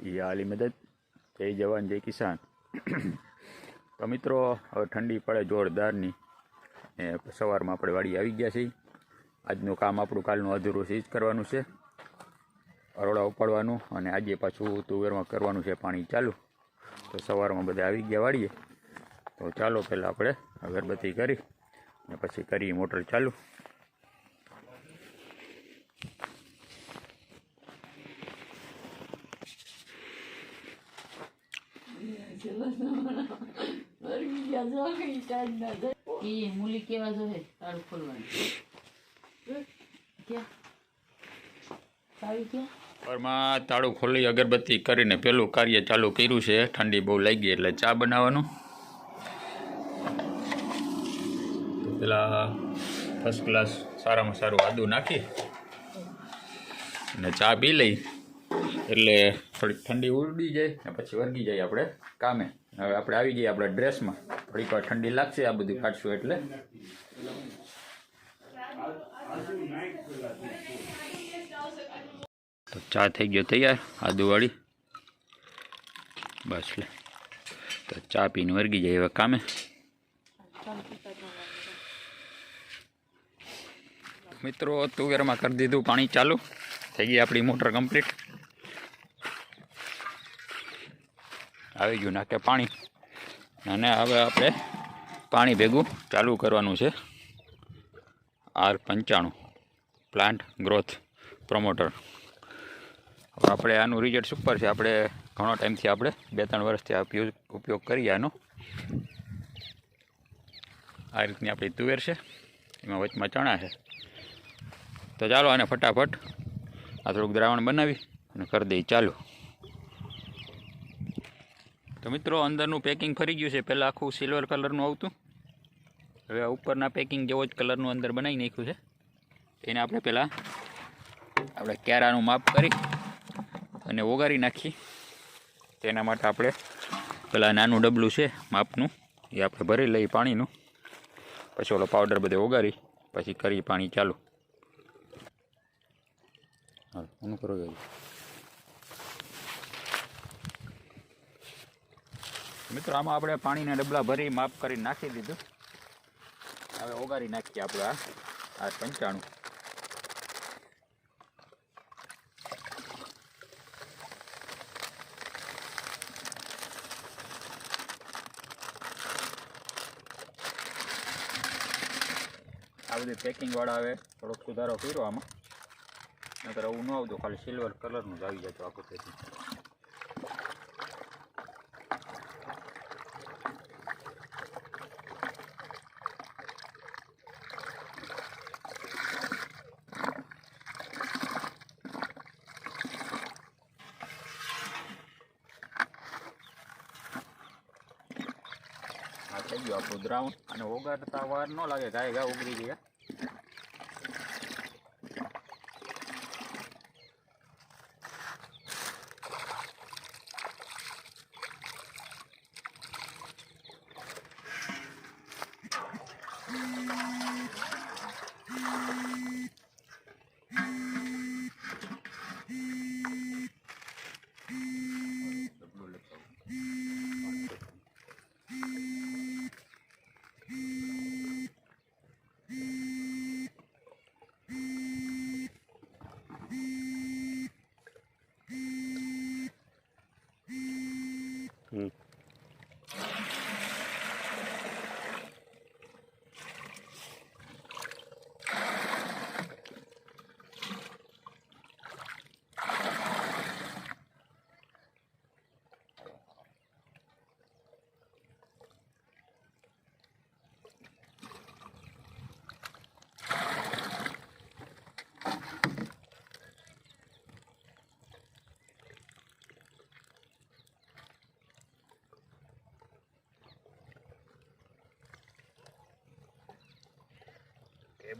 આલી મદદ. જય જવાન, જય કિસાન. તો મિત્રો, હવે ઠંડી પડે જોરદારની. ને સવારમાં આપણે વાડી આવી ગયા છીએ. આજનું કામ આપણું કાલનું અધૂરું છે જ કરવાનું છે. અરોડા ઉપાડવાનું અને આજે પાછું તુવેરમાં કરવાનું છે, પાણી ચાલુ. તો સવારમાં બધા આવી ગયા વાડીએ. તો ચાલો પહેલાં આપણે અગરબત્તી કરી અને પછી કરી મોટર ચાલુ. એ મૂલી કેવા જોહે તારું ખોલવાનું. તાળું ખોલી અગરબત્તી કરીને પેલું કાર્ય ચાલુ કર્યું છે, ઠંડી બહુ લાગી એટલે ચા બનાવવાનું. પેલા ફર્સ્ટ ક્લાસ સારામાં સારું આદુ નાખી અને ચા પી લઈ. એટલે થોડીક ઠંડી ઉડી જાય ને પછી વર્ગી જાય આપણે કામે. હવે આપણે આવી જઈએ આપણા ડ્રેસમાં. થોડીક વાર ઠંડી લાગશે આ બધું કાઢશું એટલે. તો ચા થઈ ગયો તૈયાર આદુવાળી બસ લે. તો ચા પીને વર્ગી જાય હવે કામે. મિત્રો તુવેરમાં કરી દીધું પાણી ચાલુ. થઈ ગઈ આપણી મોટર કમ્પ્લીટ. આવી ગયું નાખે પાણી. અને હવે આપણે પાણી ભેગું ચાલુ કરવાનું છે. આર પંચાણું પ્લાન્ટ ગ્રોથ પ્રમોટર. હવે આપણે આનું રિઝલ્ટ સુપર છે. આપણે ઘણો ટાઈમથી આપણે બે ત્રણ વર્ષથી ઉપયોગ ઉપયોગ કરીએ આનો. આ રીતની આપણી તુવેર છે. એમાં વચમાં ચણા છે. તો ચાલો આને ફટાફટ આ થોડુંક દ્રાવણ બનાવી અને કરી દઈએ. ચાલુ. તો મિત્રો, અંદરનું પેકિંગ ફરી ગયું છે. પહેલાં આખું સિલ્વર કલરનું આવતું. હવે આ ઉપરના પેકિંગ જેવો જ કલરનું અંદર બનાવી નાખ્યું છે. એને આપણે પહેલાં આપણે કેરાનું માપ કરી અને ઓગાળી નાખી. તેના માટે આપણે પેલા નાનું ડબલું છે માપનું, એ આપણે ભરી લઈ પાણીનું. પછી ઓલો પાવડર બધે ઓગારી, પછી કરી પાણી ચાલુ. હાલ એનું કરો મિત્રો, આમાં આપણે પાણીના ડબલા ભરી માપ કરી નાખી દીધું. હવે ઓગાળી નાખીએ આપણે આ આ પંચાણું આ બધી પેકિંગવાળા આવે થોડોક સુધારો કર્યો આમાં. નકર આવું ન આવતું, ખાલી સિલ્વર કલરનું જ આવી જતું આખું પેકિંગ થઈ ગયું આપણું દ્રાવણ. અને ઓગાડતા વાર ન લાગે ગાય ગા ઉગરી ગયા. 음.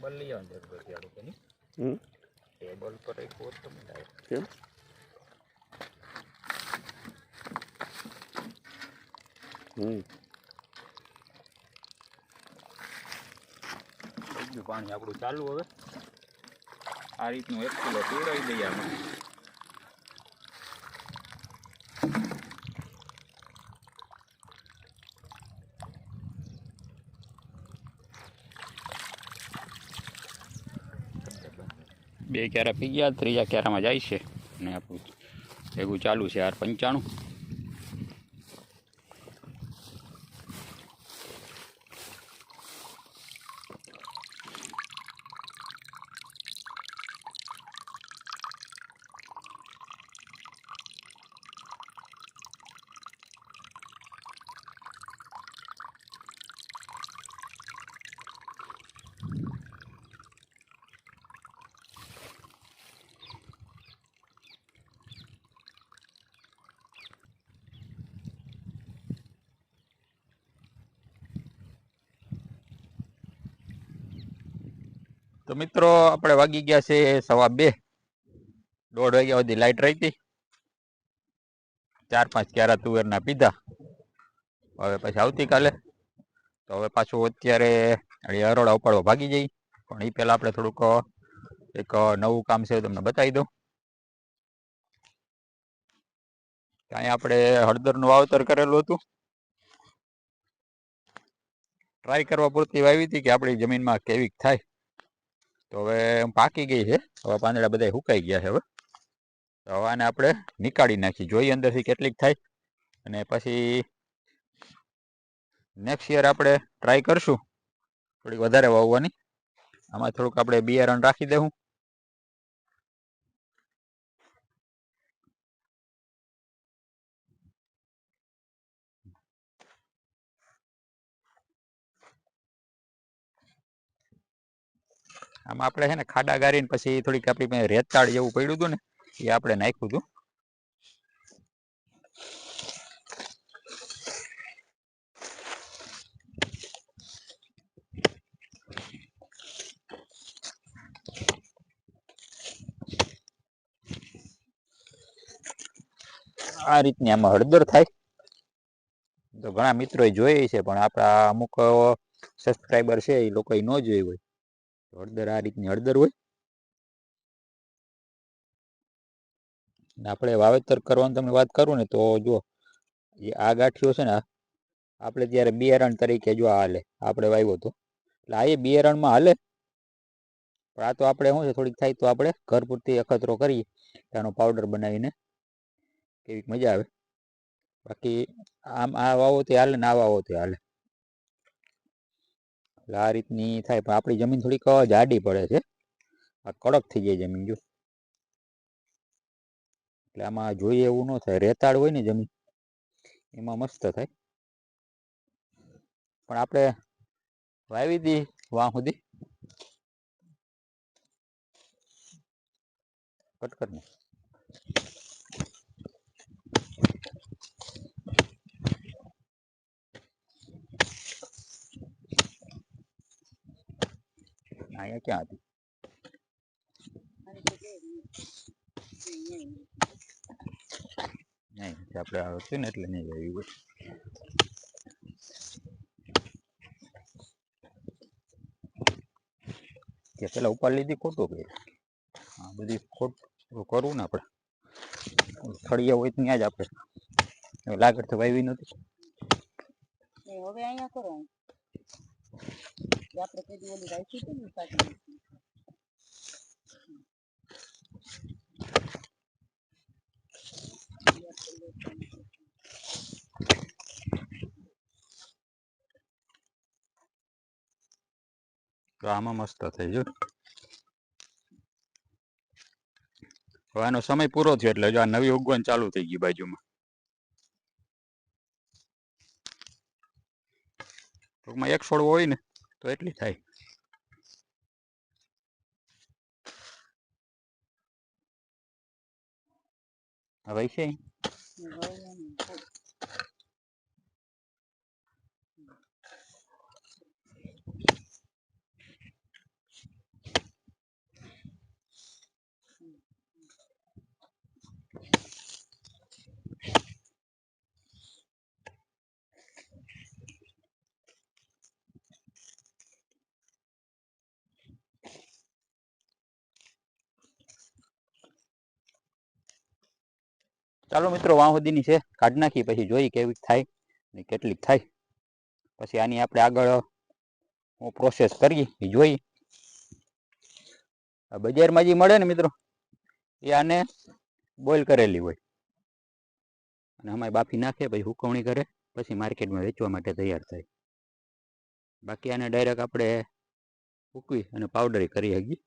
ટેબલ લઈ આવવાનું જરૂર હતી આ લોકોની હમ ટેબલ પર એક હોત તો મજા કેમ? પાણી આપણું ચાલુ હવે. આ રીતનું એક કિલો પીવડાવી દઈએ આપણે બે ક્યારા પી ગયા, ત્રીજા ક્યારામાં જાય છે. અને આપણું ભેગું ચાલુ છે, આર પંચાણું. તો મિત્રો, આપણે વાગી ગયા છે સવા બે. દોઢ વાગ્યા સુધી લાઈટ રહી હતી. ચાર પાંચ ક્યારા તુવેરના પીધા. હવે પછી આવતીકાલે. તો હવે પાછું અત્યારે અરોડા ઉપાડવા ભાગી જઈ. પણ એ પહેલાં આપણે થોડુંક, એક નવું કામ છે તમને બતાવી દઉં. ત્યાં આપણે હળદરનું વાવતર કરેલું હતું. ટ્રાય કરવા પૂરતી વાવી હતી કે આપણી જમીનમાં કેવીક થાય. તો હવે પાકી ગઈ છે. હવે પાંદડા બધા સુકાઈ ગયા છે હવે. તો હવે આને આપણે નીકાળી નાખી. જોઈએ અંદરથી કેટલીક થાય. અને પછી નેક્સ્ટ યર આપણે ટ્રાય કરશું. થોડીક વધારે વાવવાની. આમાં થોડુંક આપણે બિયારણ રાખી દેવું. આમાં આપણે છે ને ખાડા ગારીને પછી થોડીક આપણી રેતાળ જેવું પડ્યું હતું ને, એ આપણે નાખ્યું હતું. આ રીતની આમાં હળદર થાય. તો ઘણા મિત્રો જોઈ છે, પણ આપણા અમુક સબસ્ક્રાઈબર છે, એ લોકોએ ન જોઈ હોય. હળદર આ રીતની હળદર હોય. આપણે વાવેતર કરવાની તમને વાત કરું ને તો જો એ આ ગાંઠિયો છે ને આપણે ત્યારે બિયારણ તરીકે જો હાલે, આપણે વાવ્યો હતો એટલે આ એ બિયારણમાં હાલે. પણ આ તો આપણે શું છે, થોડીક થાય તો આપણે ઘર પૂરતી અખતરો કરીએ, ત્યાંનો પાવડર બનાવીને કેવીક મજા આવે. બાકી આમ આ વાવો તે હાલે ને આ વાવો તે હાલે. એટલે આ રીતની થાય. પણ આપણી જમીન થોડીક જાડી પડે છે. આ કડક થઈ જાય જમીન, જો. એટલે આમાં જોઈએ એવું ન થાય. રેતાળ હોય ને જમીન, એમાં મસ્ત થાય. પણ આપણે વાવી દી વાં સુધી. કટ કર અહીંયા ક્યાં હતી નહીં આપણે આ ને એટલે નહીં વાવ્યું હોય કે પેલા ઉપાડ લીધી ખોટું કે આ બધી ખોટ કરવું ને આપણે ફળિયા હોય ત્યાં જ આપણે લાગડ તો વાવી નથી હવે અહીંયા કરો તો આમાં મસ્ત થઈ ગયું. હવે આનો સમય પૂરો થયો એટલે જો આ નવી ઉગવણ ચાલુ થઈ ગઈ બાજુમાં. ટૂંકમાં એક છોડવો હોય ને તો એટલી થાય. હવે છે? ચાલો મિત્રો વાં છે. કાઢી નાખી પછી જોઈ કેવી થાય ને કેટલીક થાય. પછી આની આપણે આગળ હું પ્રોસેસ કરીએ, એ જોઈ બજારમાં જે મળે ને મિત્રો, એ આને બોઇલ કરેલી હોય. અને અમારે બાફી નાખે, પછી હુકવણી કરે, પછી માર્કેટમાં વેચવા માટે તૈયાર થાય. બાકી આને ડાયરેક્ટ આપણે હૂકવી અને પાવડર કરી શકીએ.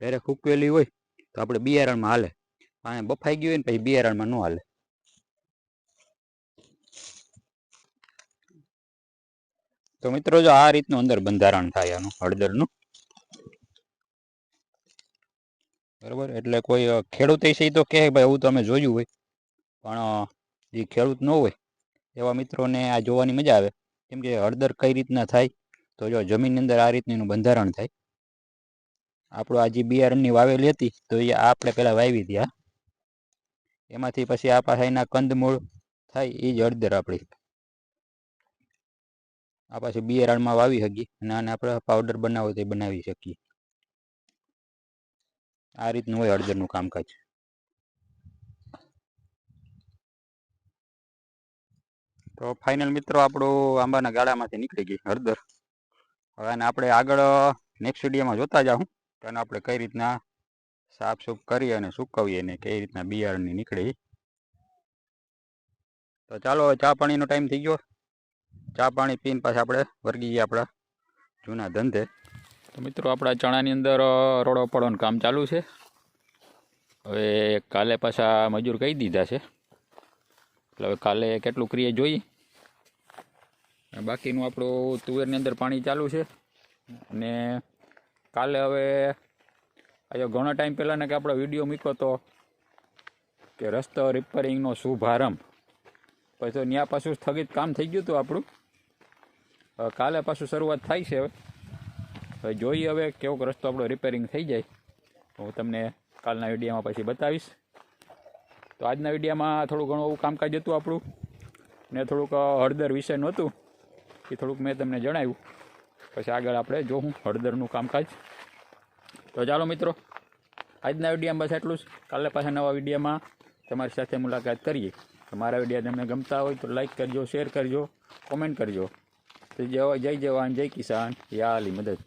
ડાયરેક્ટ હૂકવેલી હોય તો આપણે બિયારણમાં હાલે. અને બફાઈ ગયું હોય ને પછી બિયારણમાં ન હાલે. તો મિત્રો જો આ રીતનું અંદર બંધારણ થાય આનું, હળદરનું. બરોબર? એટલે કોઈ ખેડૂત છે તો કહે ભાઈ એવું તો અમે જોયું હોય. પણ જે ખેડૂત ન હોય, એવા મિત્રોને આ જોવાની મજા આવે. કેમ કે હળદર કઈ રીતના થાય? તો જો જમીનની અંદર આ રીતનું એનું બંધારણ થાય. આપણું આ જે બિયારણની વાવેલી હતી, તો એ આપણે પહેલાં વાવી હતી એમાંથી પછી આ પાછા કંદમૂળ થાય એ જ અડદર આપણી આ પાછી બિયારણમાં વાવી શકીએ અને આને આપણે પાવડર બનાવો તો બનાવી શકીએ. આ રીતનું હોય હળદરનું કામકાજ. તો ફાઇનલ મિત્રો આપણું આંબાના ગાળામાંથી નીકળી ગઈ હળદર. હવે આપણે આગળ નેક્સ્ટ વિડીયોમાં જોતા જાઉં. તો આપણે કઈ રીતના સાફ સૂફ કરીએ અને સૂકવીએ ને કઈ રીતના બિયારણની નીકળી. તો ચાલો ચા પાણીનો ટાઈમ થઈ ગયો. ચા પાણી પીને પાછા આપણે વર્ગી ગયા આપણા જૂના ધંધે. તો મિત્રો આપણા ચણાની અંદર રોડો પડવાનું કામ ચાલુ છે. હવે કાલે પાછા મજૂર કહી દીધા છે. એટલે હવે કાલે કેટલું ક્રિએ જોઈએ બાકીનું આપણું તુવેરની અંદર પાણી ચાલુ છે. અને કાલે હવે આજે ઘણો ટાઈમ પહેલાં કે આપણો વીડિયો મૂક્યો હતો કે રસ્તો રિપેરિંગનો શુભારંભ. પછી તો ત્યાં પાછું સ્થગિત કામ થઈ ગયું હતું આપણું. કાલે પાછું શરૂઆત થાય છે હવે. હવે જોઈએ હવે કેવોક રસ્તો આપણો રિપેરિંગ થઈ જાય. હું તમને કાલના વિડીયામાં પછી બતાવીશ. તો આજના વિડીયામાં થોડું ઘણું એવું કામકાજ હતું આપણું. ને થોડુંક હળદર વિશે નહોતું. એ થોડુંક મેં તમને જણાવ્યું. પછી આગળ આપણે જોવું હળદરનું કામકાજ. તો ચાલો મિત્રો, આજના વિડીયોમાં બસ એટલું જ. કાલે પાછા નવા વિડીયોમાં તમારી સાથે મુલાકાત કરીએ. તો મારા વીડિયો તમને ગમતા હોય તો લાઈક કરજો શેર કરજો કોમેન્ટ કરજો. તો જય જવાન, જય કિસાન યા આલી મદદ.